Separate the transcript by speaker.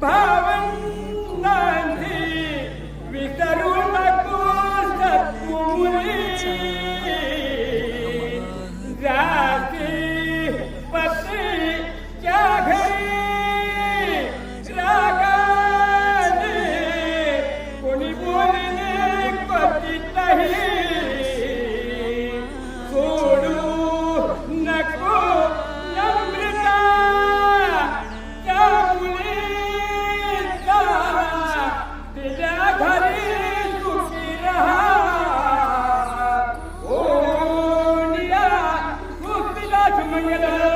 Speaker 1: Bye. we win the